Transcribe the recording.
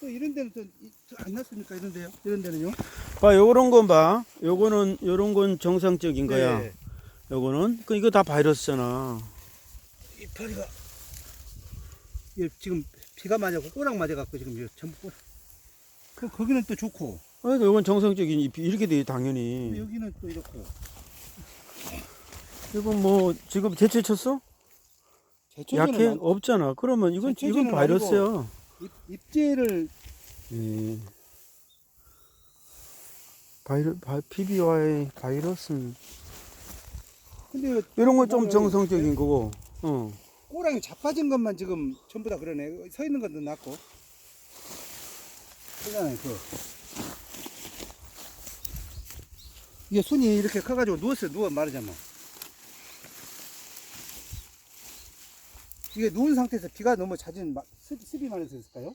또 이런 데는 또 안 났습니까? 이런 데요? 이런 데는요? 봐, 요런 건 봐. 요거는, 요런 건 정상적인 거야. 네. 요거는. 그, 이거 다 바이러스잖아. 이파리가 예, 지금 비가 맞아갖고 꼬락 맞아갖고 지금 이거 전부 꼬락. 그 거기는 또 좋고 그러니까 요건 정상적인 잎이 이렇게 돼, 당연히. 여기는 또 이렇고 이건 뭐, 지금 제체 쳤어? 약해? 안- 없잖아. 그러면 이건, 이건 바이러스야. 잎, 잎제를 예. 바이러, 바, PBY 바이러스. 근데 이런 건좀 보면은 정상적인 거고. 어. 꼬랑이 자빠진 것만 지금 전부 다 그러네 서 있는 것도 낫고 그잖아요 그 이게 순이 이렇게 커가지고 누웠어요 누워 말하자면 이게 누운 상태에서 비가 너무 잦은 습이 많아서 있을까요?